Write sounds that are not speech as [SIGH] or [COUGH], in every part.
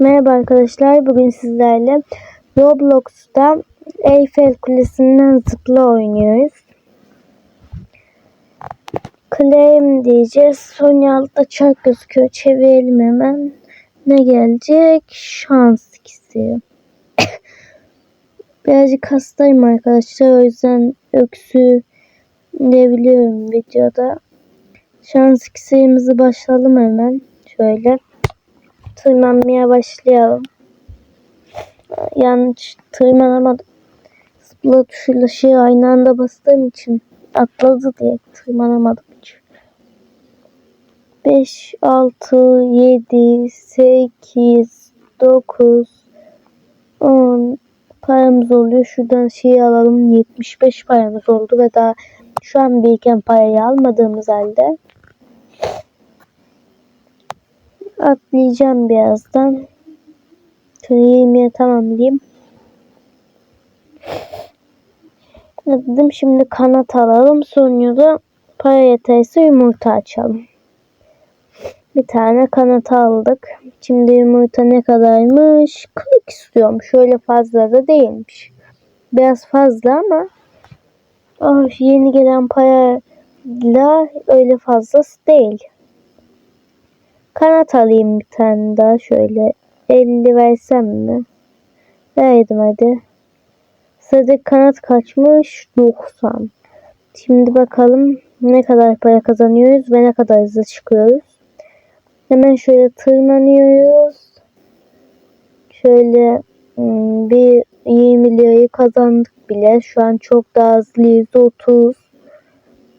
Merhaba arkadaşlar. Bugün sizlerle Roblox'ta Eiffel Kulesi'nden zıpla oynuyoruz. Claim diyeceğiz. Son altta çark gözüküyor. Çevirelim hemen. Ne gelecek? Şans ikisi. [COUGHS] Birazcık hastayım arkadaşlar. O yüzden öksü ne biliyorum videoda. Şans iksirimizi başlayalım hemen. Şöyle tırmanmaya başlayalım. Yanlış tırmanamadım. Zıpla tuşuyla şey aynı anda bastığım için atladı diye tırmanamadım hiç. 5, 6, 7, 8, 9, 10 paramız oluyor. Şuradan şeyi alalım. 75 paramız oldu ve daha şu an biriken parayı almadığımız halde atlayacağım birazdan. Şöyle 20'ye tamamlayayım. Dedim şimdi kanat alalım. Sonra da para yeterse yumurta açalım. Bir tane kanat aldık. Şimdi yumurta ne kadarmış? 40 istiyorum. Şöyle fazla da değilmiş. Biraz fazla ama oh, yeni gelen parayla öyle fazlası değil. Kanat alayım bir tane daha şöyle 50 versem mi? Verdim hadi. Sıradaki kanat kaçmış? 90. Şimdi bakalım ne kadar para kazanıyoruz ve ne kadar hızlı çıkıyoruz. Hemen şöyle tırmanıyoruz. Şöyle hmm, bir 20 lirayı kazandık bile. Şu an çok daha hızlıyız. 30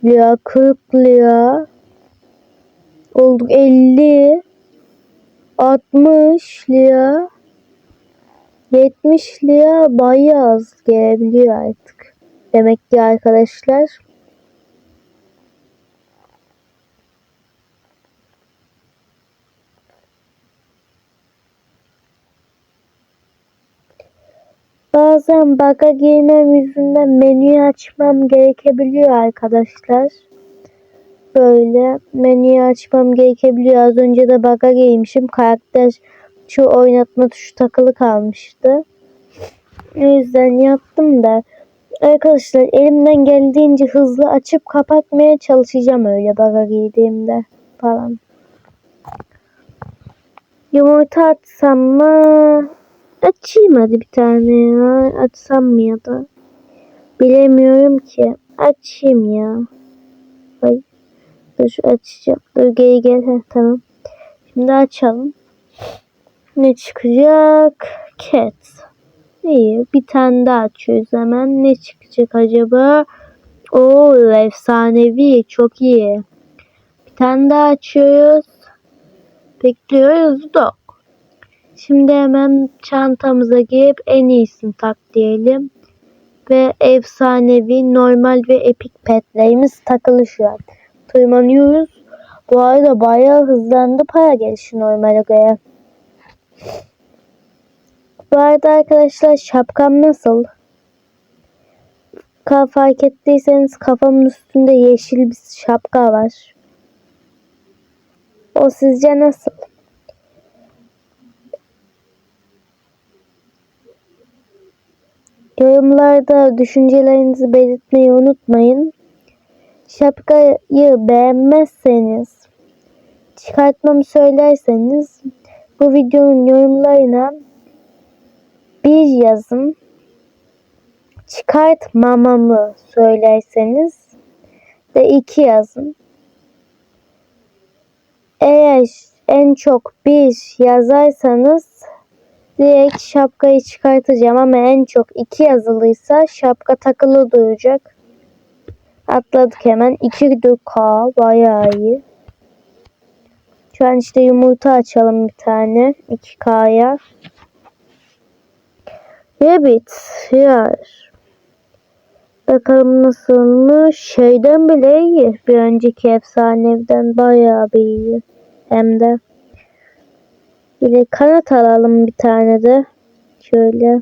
lira, 40 lira. Olduk 50 60 lira 70 lira bayağı az gelebiliyor artık. Demek ki arkadaşlar Bazen baga girmem yüzünden menüyü açmam gerekebiliyor arkadaşlar. Böyle menüyü açmam gerekebiliyor. Az önce de baga girmişim. Karakter şu oynatma tuşu takılı kalmıştı. O yüzden yaptım da. Arkadaşlar elimden geldiğince hızlı açıp kapatmaya çalışacağım öyle baga girdiğimde falan. Yumurta atsam mı? Açayım hadi bir tane ya. Açsam mı ya da? Bilemiyorum ki. Açayım ya. Ay. Dur açacağım. Dur geri gel. Heh, tamam. Şimdi açalım. Ne çıkacak? Cat. İyi. Bir tane daha açıyoruz hemen. Ne çıkacak acaba? Oo efsanevi. Çok iyi. Bir tane daha açıyoruz. Bekliyoruz da. Şimdi hemen çantamıza girip en iyisini tak diyelim. Ve efsanevi, normal ve epik petlerimiz takılı şu an. Tırmanıyoruz. Bu arada bayağı hızlandı para gelişi normale göre. Bu arada arkadaşlar şapkam nasıl? Ka fark ettiyseniz kafamın üstünde yeşil bir şapka var. O sizce nasıl? Yorumlarda düşüncelerinizi belirtmeyi unutmayın. Şapkayı beğenmezseniz, çıkartmamı söylerseniz bu videonun yorumlarına bir yazın. Çıkartmamamı söylerseniz de iki yazın. Eğer en çok bir yazarsanız direkt şapkayı çıkartacağım ama en çok iki yazılıysa şapka takılı duracak. Atladık hemen. 2K bayağı iyi. Şu an işte yumurta açalım bir tane. 2K'ya. Rabbit yer. Bakalım nasılmış. Şeyden bile iyi. Bir önceki efsanevden bayağı bir iyi. Hem de. Bir de kanat alalım bir tane de. Şöyle.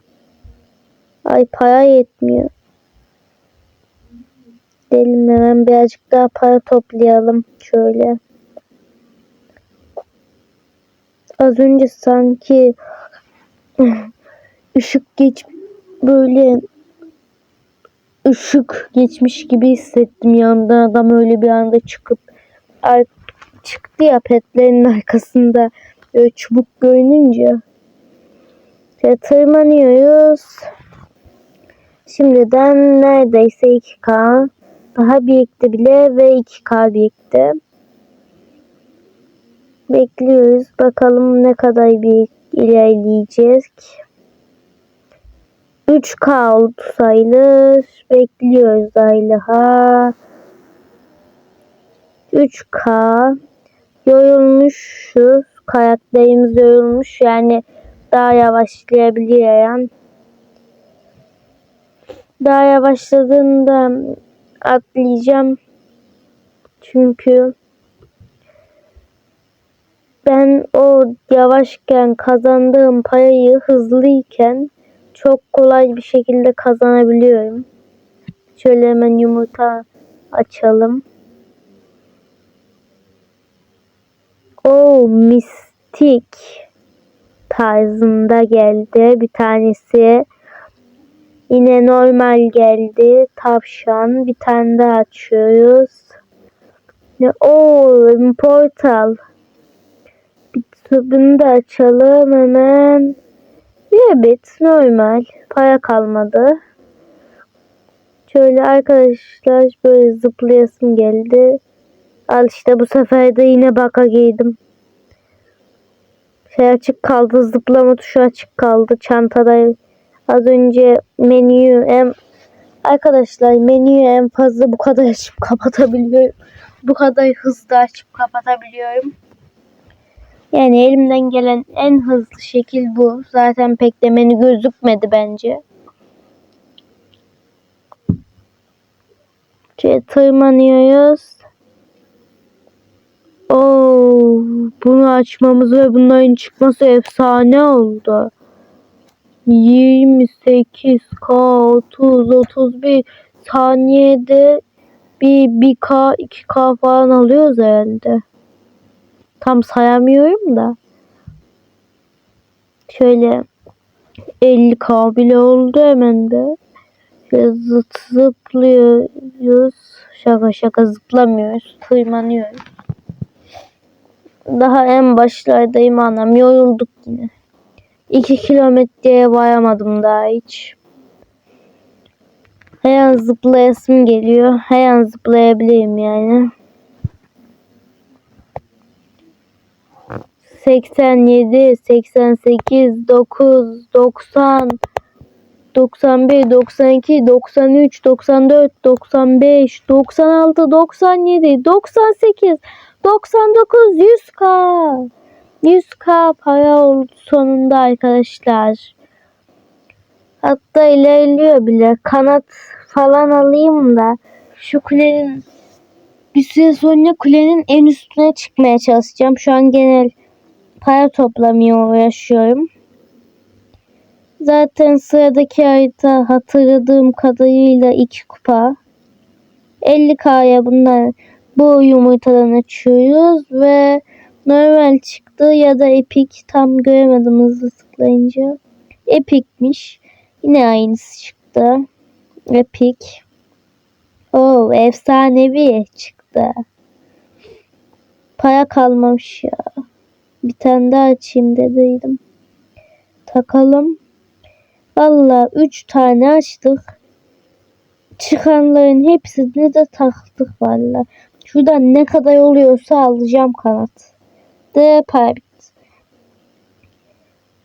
Ay para yetmiyor. Gidelim hemen birazcık daha para toplayalım. Şöyle. Az önce sanki [LAUGHS] ışık geç böyle ışık geçmiş gibi hissettim yandan adam öyle bir anda çıkıp çıktı ya petlerin [LAUGHS] arkasında böyle çubuk görününce işte tırmanıyoruz şimdiden neredeyse 2K daha birikti bile ve 2K birikti bekliyoruz bakalım ne kadar bir ilerleyeceğiz 3K oldu sayılır. Bekliyoruz aylığa. 3K. Yorulmuşuz. Karakterimiz yorulmuş. Yani daha yavaşlayabiliyor yani. Daha yavaşladığında atlayacağım. Çünkü ben o yavaşken kazandığım parayı hızlıyken çok kolay bir şekilde kazanabiliyorum. Şöyle hemen yumurta açalım. O mistik tarzında geldi. Bir tanesi yine normal geldi. Tavşan. Bir tane daha açıyoruz. Ne o portal. Bunu da açalım hemen. Evet normal. Para kalmadı. Şöyle arkadaşlar böyle zıplayasım geldi. Al işte bu sefer de yine baka giydim. Şey açık kaldı. Zıplama tuşu açık kaldı. Çantada az önce menüyü en arkadaşlar menüyü en fazla bu kadar açıp kapatabiliyorum. Bu kadar hızlı açıp kapatabiliyorum. Yani elimden gelen en hızlı şekil bu. Zaten pek de menü gözükmedi bence. Şöyle tırmanıyoruz. Oo, bunu açmamız ve bunların çıkması efsane oldu. 28 K 30 31 saniyede bir 1K 2K falan alıyoruz herhalde. Tam sayamıyorum da. Şöyle 50k bile oldu hemen de. Şöyle zıt zıplıyoruz. Şaka şaka zıplamıyoruz. Tırmanıyoruz. Daha en başlardayım anam. Yorulduk yine. 2 kilometreye varamadım daha hiç. Her an zıplayasım geliyor. Her an zıplayabilirim yani. 87, 88, 9, 90, 91, 92, 93, 94, 95, 96, 97, 98, 99, 100k. 100k para oldu sonunda arkadaşlar. Hatta ilerliyor bile. Kanat falan alayım da şu kulenin bir süre sonra kulenin en üstüne çıkmaya çalışacağım. Şu an genel para toplamaya uğraşıyorum. Zaten sıradaki harita hatırladığım kadarıyla 2 kupa. 50k'ya bunlar bu yumurtadan açıyoruz ve normal çıktı ya da epic tam göremedim hızlı tıklayınca. Epic'miş. Yine aynısı çıktı. Epic. Oo efsanevi çıktı. Para kalmamış ya. Bir tane daha açayım dediydim. Takalım. Valla 3 tane açtık. Çıkanların hepsini de taktık valla. Şuradan ne kadar oluyorsa alacağım kanat. Bitti.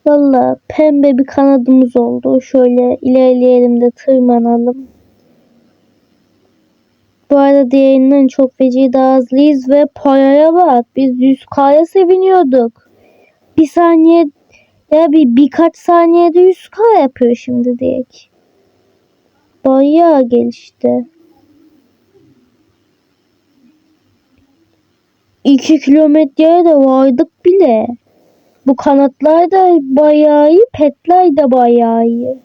Valla pembe bir kanadımız oldu. Şöyle ilerleyelim de tırmanalım. Bu arada diğerinden çok feci daha hızlıyız ve paraya bak. Biz 100k'ya seviniyorduk. Bir saniye ya bir birkaç saniyede 100k yapıyor şimdi direkt. Bayağı gelişti. 2 kilometreye de vardık bile. Bu kanatlar da bayağı iyi, petler de bayağı iyi.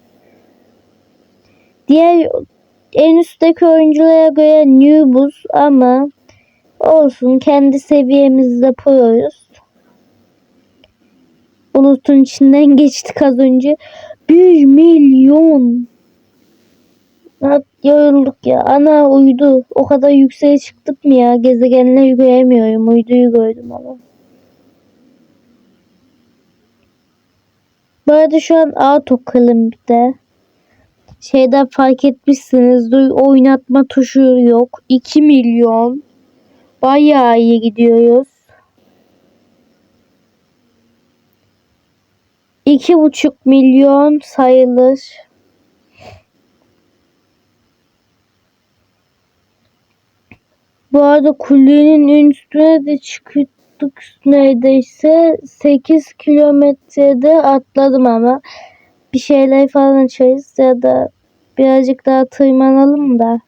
Diğer en üstteki oyunculara göre noobuz ama olsun kendi seviyemizde proyuz. Bulutun içinden geçtik az önce. 1 milyon. Ha, yorulduk ya. Ana uydu. O kadar yükseğe çıktık mı ya? Gezegenleri göremiyorum. Uyduyu gördüm ama. Bu arada şu an auto de Şeyden fark etmişsinizdir. Oynatma tuşu yok. 2 milyon. Bayağı iyi gidiyoruz. İki buçuk milyon sayılır. Bu arada kulenin üstüne de çıktık neredeyse 8 kilometrede atladım ama bir şeyler falan açarız ya da birazcık daha tırmanalım da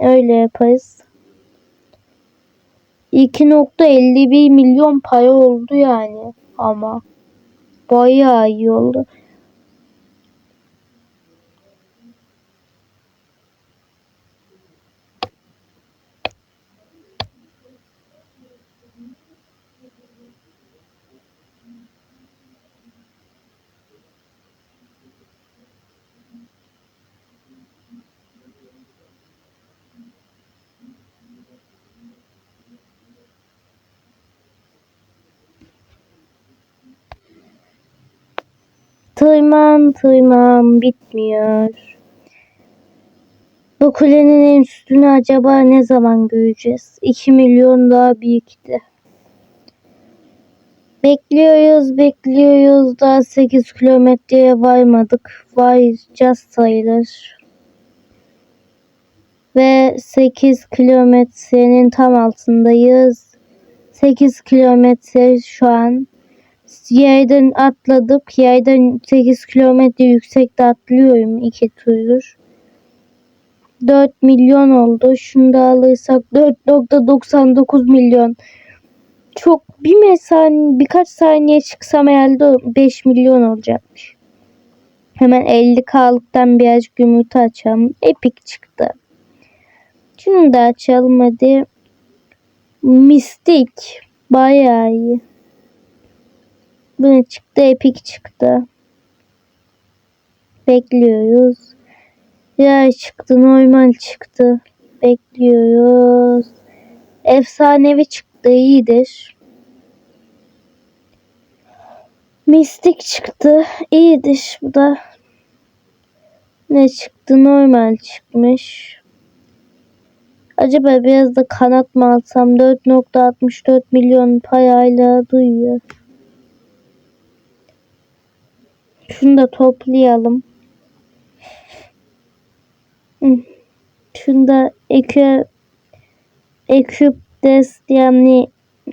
öyle yaparız. 2.51 milyon para oldu yani ama bayağı iyi oldu. Tırman tırman bitmiyor. Bu kulenin en üstünü acaba ne zaman göreceğiz? 2 milyon daha büyüktü. Bekliyoruz, bekliyoruz. Daha 8 kilometreye varmadık. Varacağız sayılır. Ve 8 kilometrenin tam altındayız. 8 kilometre şu an yerden atladık. Yerden 8 kilometre yüksekte atlıyorum iki turdur. 4 milyon oldu. Şunu da alırsak 4.99 milyon. Çok bir mesane birkaç saniye çıksam herhalde 5 milyon olacakmış. Hemen 50 kalıktan birazcık yumurta açalım. Epic çıktı. Şunu da açalım hadi. Mistik. Bayağı iyi. Bu çıktı? Epic çıktı. Bekliyoruz. Ya çıktı. Normal çıktı. Bekliyoruz. Efsanevi çıktı. iyidir. Mistik çıktı. iyidir bu da. Ne çıktı? Normal çıkmış. Acaba biraz da kanat mı alsam 4.64 milyon payayla duyuyor. Şunu da toplayalım. Şunu da ekü eküp dest yani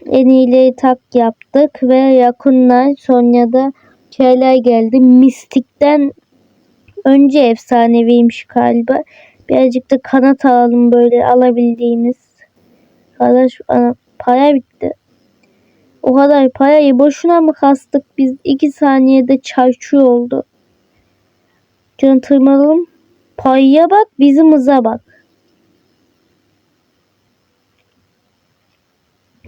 en iyileri tak yaptık ve yakınlar sonra da şeyler geldi. Mistikten önce efsaneviymiş galiba. Birazcık da kanat alalım böyle alabildiğimiz. Arkadaş para bitti. O kadar parayı boşuna mı kastık biz? iki saniyede çarçur oldu. Can tırmanalım. Payya bak bizim hıza bak.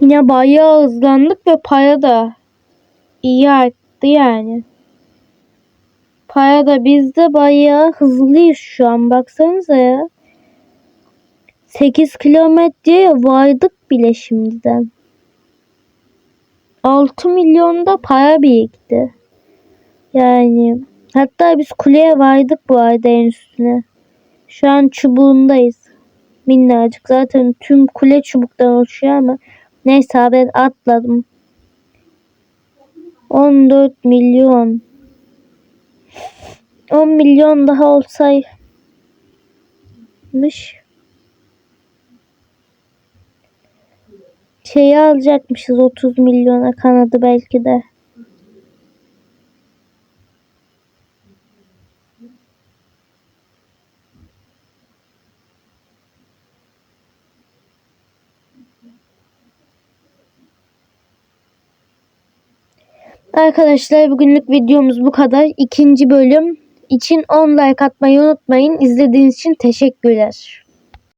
Yine bayağı hızlandık ve para da iyi arttı yani. Para da bizde bayağı hızlıyız şu an. Baksanıza ya. 8 kilometreye vardık bile şimdiden. 6 milyonda para birikti. Yani hatta biz kuleye vardık bu arada en üstüne. Şu an çubuğundayız. Minnacık. Zaten tüm kule çubuktan oluşuyor ama neyse ben atladım. 14 milyon. 10 milyon daha olsaymış. Şeyi alacakmışız 30 milyona kanadı belki de. Arkadaşlar bugünlük videomuz bu kadar. İkinci bölüm için 10 like atmayı unutmayın. İzlediğiniz için teşekkürler.